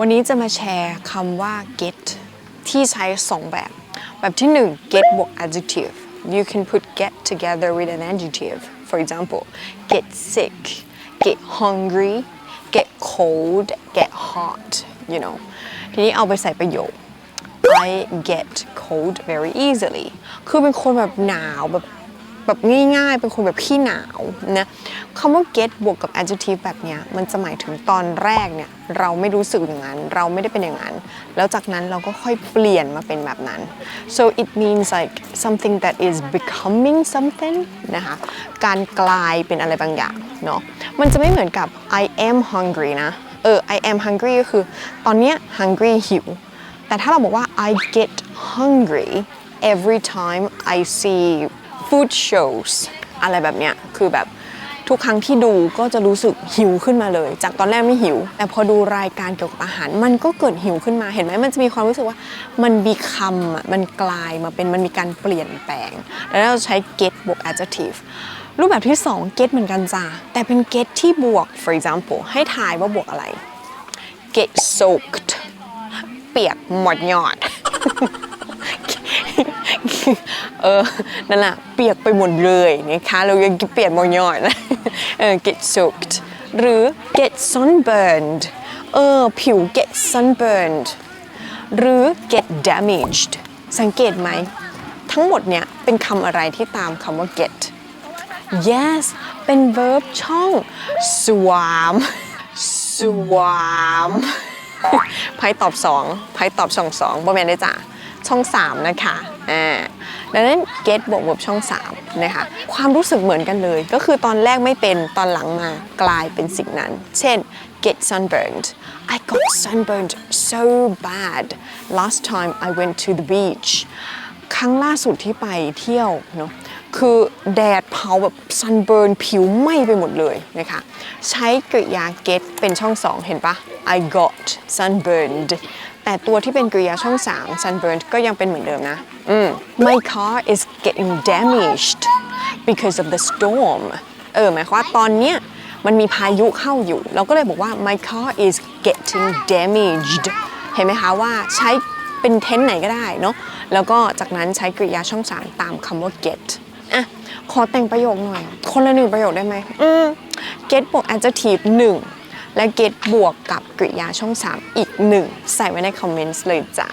วันนี้จะมาแชร์คำว่า get ที่ใช้สองแบบ แบบที่หนึ่ง get บวก adjective you can put get together with an adjective for example get sick get hungry get cold get hot you know ทีนี้เอาไปใส่ประโยค I get cold very easily คือเป็นคนแบบหนาวแบบ แบบง่ายๆ เป็นคนแบบขี้หนาวนะคำว่า get บวกกับ adjective แบบเนี้ยมันจะหมายถึงตอนแรกเนี่ยเราไม่รู้สึกอย่างนั้น เราไม่ได้เป็นอย่างนั้น แล้วจากนั้นเราก็ค่อยเปลี่ยนมาเป็นแบบนั้น so it means like something that is becoming something นะคะการกลายเป็นอะไรบางอย่างเนาะมันจะไม่เหมือนกับ I am hungry นะเออ I am hungry ก็คือตอนเนี้ย hungry หิว แต่ถ้าเราบอกว่า I get hungry every time I see food shows อะไรแบบเนี้ยคือแบบทุกครั้งที่ดูก็จะรู้สึกหิวขึ้นมาเลย จากตอนแรกไม่หิว แต่พอดูรายการเกี่ยวกับอาหาร มันก็เกิดหิวขึ้นมาเห็นไหมมันจะมีความรู้สึกว่ามัน become อะมันกลายมาเป็นมันมีการเปลี่ยนแปลง แล้วเราใช้ get บวก adjective รูปแบบที่ 2 get เหมือนกันจ้าแต่เป็น get ที่บวก for example ให้ทายว่าบวกอะไร get soaked เปียกหมดยอด เออ นั่นแหละเปียกไปหมดเลยนะคะเรายังเปียกมดยอนะเออ get soaked หรือ get sunburned เออ ผิว get sunburned หรือ get damaged สังเกตไหม ทั้งหมดเนี่ย เป็นคำอะไรที่ตามคำว่า get yes เป็น verb ช่อง swarm swarm ไพ่ตอบสองไพ่ตอบช่องสองบ่แม่นได้จ้ะช่อง3นะคะ อ่าดังนั้น get บวก verb ช่อง3นะคะความรู้สึกเหมือนกันเลย ก็คือตอนแรกไม่เป็นตอนหลังมากลายเป็นสิ่งนั้น เช่น get sunburned I got sunburned so bad last time I went to the beach ครั้งล่าสุดที่ไปเที่ยวเนาะคือแดดเผาแบบ sunburn ผิวไหม้ไปหมดเลยนะคะใช้กริยา get เป็นช่องสองเห็นปะ I got sunburned แต่ตัวที่เป็นกริยาช่อง 3 sunburned ก็ยังเป็นเหมือนเดิมนะอืม My car is getting damaged because of the storm เออหมายความว่าตอนเนี้ยมันมีพายุเข้าอยู่ เราก็เลยบอกว่า my car is getting damaged เห็นไหมคะว่าใช้เป็นเทนไหนก็ได้เนาะแล้วก็จากนั้นใช้กริยาช่อง3ตามคำว่า get อะขอแต่งประโยคหน่อย คนละหนึ่งประโยคได้ไหมอืม get บวก adjective 1 และ get บวกกับกริยาช่อง 3 อีก 1 ใส่ไว้ในคอมเมนต์เลยจ้า